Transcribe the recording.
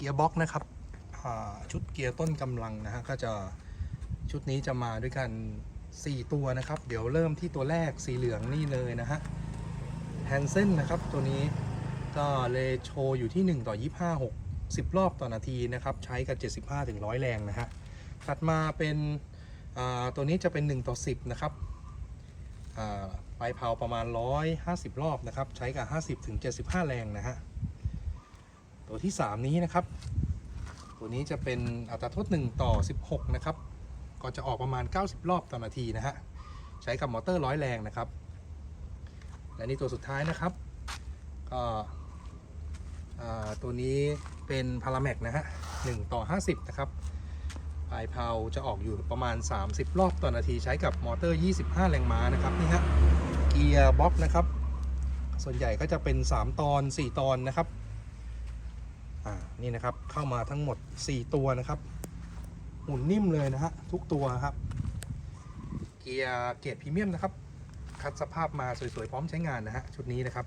เกียร์บ็อกนะครับชุดเกียร์ต้นกำลังนะฮะก็จะชุดนี้จะมาด้วยกัน 4 ตัวนะครับ เดี๋ยวเริ่มที่ตัวแรกสีเหลืองนี่เลยนะฮะแฮนเซนนะครับตัวนี้ก็เลโชอยู่ที่ 1 ต่อ 25 6 10 รอบต่อนาทีนะครับ ใช้กับ 75ถึง100 แรงนะฮะถัดมาเป็นตัวนี้จะเป็น 1 ต่อ 10 นะครับอ่าปลายเผาประมาณ 150 รอบนะครับ ใช้กับ 50ถึง75 แรงนะฮะ ตัวที่ 3 นี้นะครับ ตัวนี้จะเป็นอัตราโทษ1ต่อ 16 นะครับ ก็จะออกประมาณ 90 รอบต่อนาทีนะฮะ ใช้กับมอเตอร์ร้อยแรงนะครับ และนี่ตัวสุดท้ายนะครับ ก็ตัวนี้เป็นพาราแมกนะฮะ1ต่อ 50 นะครับปลายเพาจะออกอยู่ประมาณ 30 รอบต่อนาที ใช้กับมอเตอร์ 25 แรงม้านะครับนี่ฮะเกียร์บ็อกนะครับ ส่วนใหญ่ก็จะเป็น 3 ตอน 4 ตอนนะครับ อ่านี่นะครับเข้ามาทั้งหมด 4 ตัวนะครับ หมุนนิ่มเลยนะฮะทุกตัวครับ เกียร์เกียร์พรีเมียมนะครับ คัดสภาพมาสวยๆพร้อมใช้งานนะฮะชุดนี้นะครับ